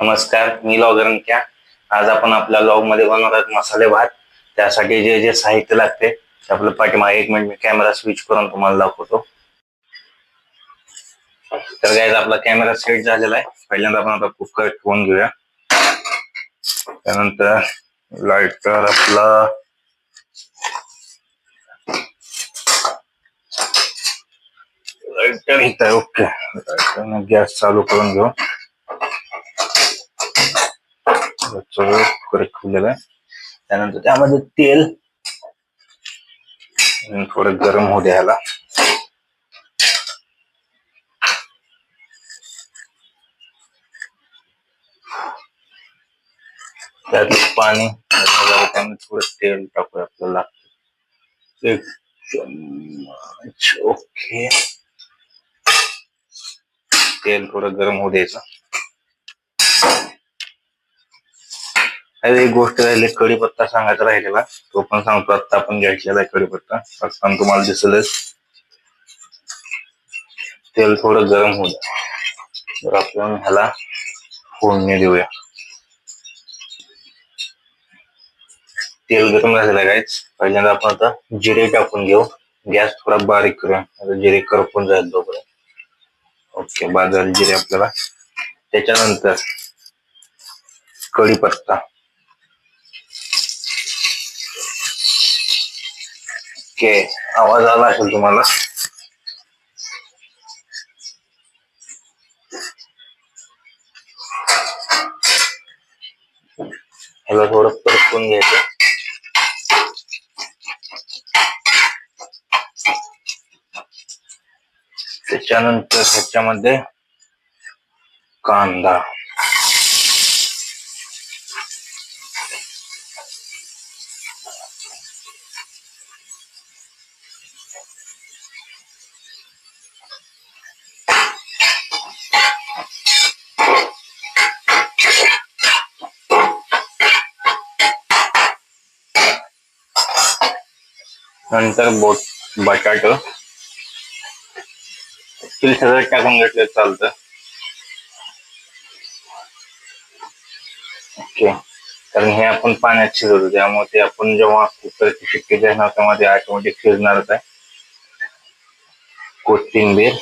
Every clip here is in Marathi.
नमस्कार मी लॉगरंक्या आज आपण आपल्या लॉगमध्ये बनवणार आहोत मसाले भात. त्यासाठी जे जे साहित्य लागते ते आपलं पाठीमागे एक मिनिट मी कॅमेरा स्विच करून तुम्हाला दाखवतो. तर काय आपला कॅमेरा सेट झालेला आहे. पहिल्यांदा आपण आता कुकर ठेवून घेऊया. त्यानंतर लायटर आपला. लायटर इथं आहे ओके गॅस चालू करून घेऊ सगळं कुकर ठेवलेलं आहे त्यानंतर त्यामध्ये तेल थोडं गरम होऊ द्यायला त्यातलं पाणी त्यामध्ये त्यामध्ये थोडं तेल टाकूया आपल्याला एक चम्मच ओके तेल थोडं गरम होऊ द्यायचं एक गोष्ट राहिली कढीपत्ता सांगायचा राहिलेला. तो पण सांगतो आता आपण घ्यायचा कढीपत्ता आता तुम्हाला दिसलच तेल थोडं गरम होऊ द्या. तर आपण ह्याला फोडणी देऊया. तेल गरम झालेलं आहे काहीच पहिल्यांदा आपण आता जिरे टाकून घेऊ. गॅस थोडा बारीक करूया. आता जिरे करपून जाईल तोपर्यंत ओके बाजार जिरे आपल्याला. त्याच्यानंतर कढीपत्ता ओके आवाज आला असेल तुम्हाला. ह्याला थोडं परतून घ्यायचं. त्याच्यानंतर ह्याच्यामध्ये कांदा. नंतर बोट बटाट. ऍक्च्युली सगळं टाकून घेतलं चालतं. ओके. कारण हे आपण पाण्यात शिजवतो त्यामुळे ते आपण जेव्हा कुकरची शिट्टी जाणार तेव्हा ते ऑटोमॅटिक शिजणारच आहे. कोथिंबीर.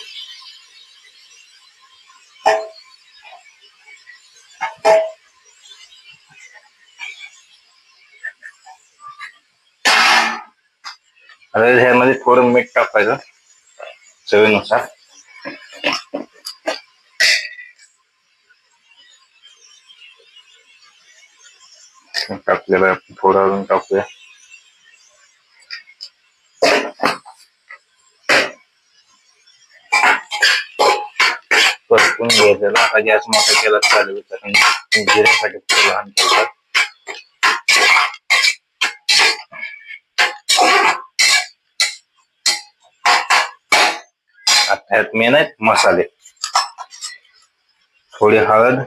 आता ह्यामध्ये थोडं मीठ टाकायचं चवीनुसार. टाकलेला थोडं अजून टाकूया. परतून घ्यायचं. आता गॅस मोठा केला चालेल कारण जिऱ्यासाठी लहान ठेवतात आता ह्यात मेन आहेत मसाले. थोडी हळद.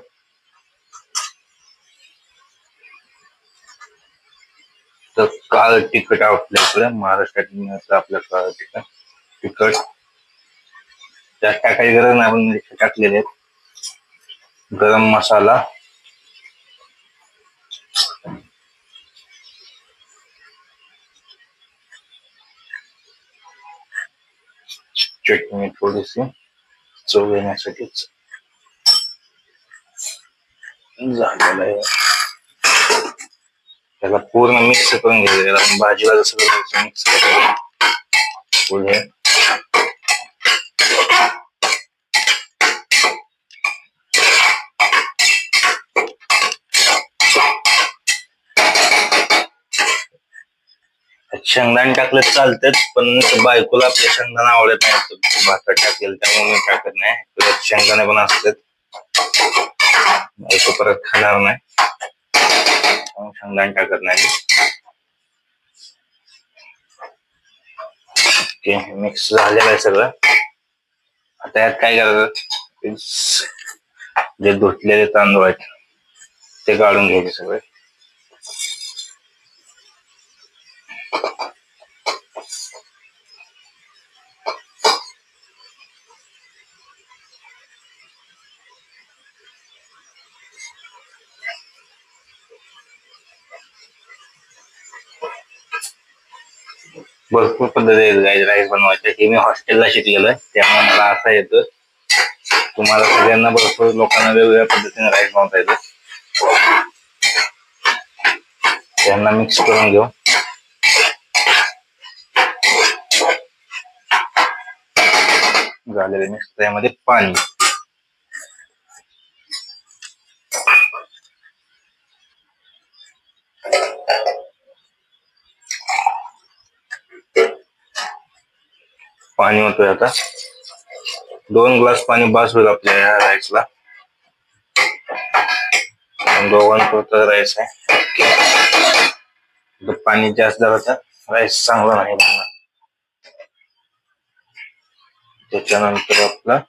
तर काळ तिखट आपल्याकडे महाराष्ट्रात आपलं आपल्या काळ तिखट. तिखट. त्यात टाकायची गरज नाही आपण म्हणजे टाकलेले आहेत. गरम मसाला. चटणी थोडीशी चव येण्यासाठीच झालेलं आहे त्याला पूर्ण मिक्स करून घ्यायचं त्याला आपण भाजीला जसं मिक्स करायचं पुढे शेंगदाणे टाकलं चालतात पण बायकोला आपल्या शेंगदाणा आवडत नाही भाकर टाकेल त्यामुळे मी टाकत नाही. शेंगदाणे पण असतात. बायको परत खाणार नाही. शेंगदाण शेंगदाणे टाकत नाही. मिक्स झालेलं आहे सगळं. आता यात काय करायचं? जे धुतलेले तांदूळ आहेत ते काढून घ्यायचे सगळे. भरपूर पद्धती आहेत. राईस बनवायच्या हे मी हॉस्टेलला शिकलेलं आहे. त्यामुळे मला असं येतं तुम्हाला सगळ्यांना भरपूर लोकांना वेगवेगळ्या पद्धतीने राईस बनवता येतं त्यांना मिक्स करून घेऊ. झालेले मिक्स त्यामध्ये पाणी. पाणी होतोय आता. दोन ग्लास पाणी बास होईल आपल्या या राईसला. दोघांपुरतं राईस आहे. पाणी जास्त झालं तर राईस चांगला नाही बनणार त्याच्यानंतर आपलं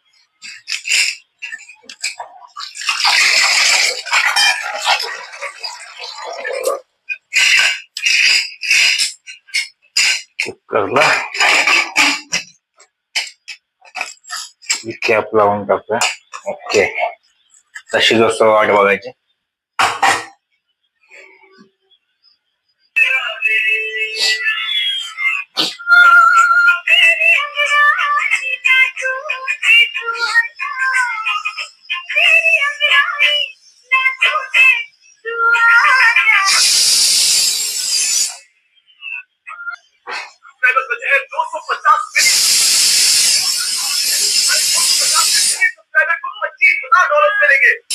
कुकरला कॅप लावून टाकूया ओके. तशी जसं वाट बघायची. जाएंगे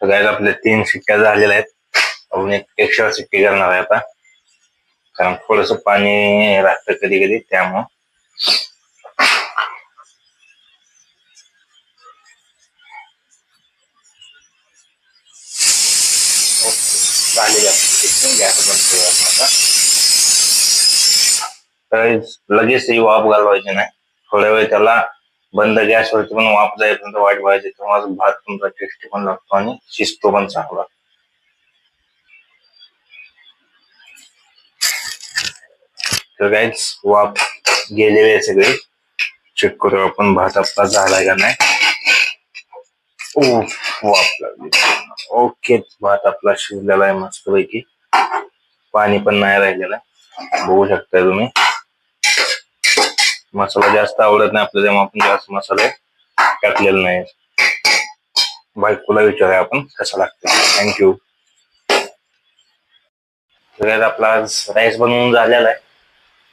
सगळ्यात आपल्या तीन शिक्क्या झालेल्या आहेत. अजून एक एक्स्ट्रा शिट्टी करणार आहे आता. कारण थोडस पाणी राहतं कधी कधी त्यामुळं. ओके गॅस बंद करूया लगेच ही वाफ घालवायची नाही. थोड्या वेळ त्याला बंद गॅसवरती पण वाफ जाईपर्यंत वाट व्हायची तेव्हा भात तुमचा टेस्टी पण लागतो आणि शिजतो पण चांगला. तर गाईच वाफ गेलेली आहे सगळी. चेक करू आपण भात आपला झालाय का नाही. ओ वाफ लागली ओके भात आपला शिजलेला आहे मस्तपैकी. पाणी पण नाही राहिलेलं. बघू शकताय तुम्ही. मसाला जास्त आवडत नाही आपल्याला त्यामुळे आपण जास्त मसाले टाकलेले नाही. बायकोला विचारूया आपण कसा लागतो थँक्यू सगळ्यात आपला आज राईस बनवून झालेला आहे.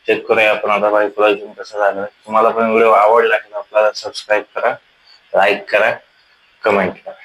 चेक करूया आपण आता बायकोला घेऊन कसं झालं. तुम्हाला पण व्हिडिओ आवडला असेल आपल्याला सबस्क्राईब करा लाईक करा. कमेंट करा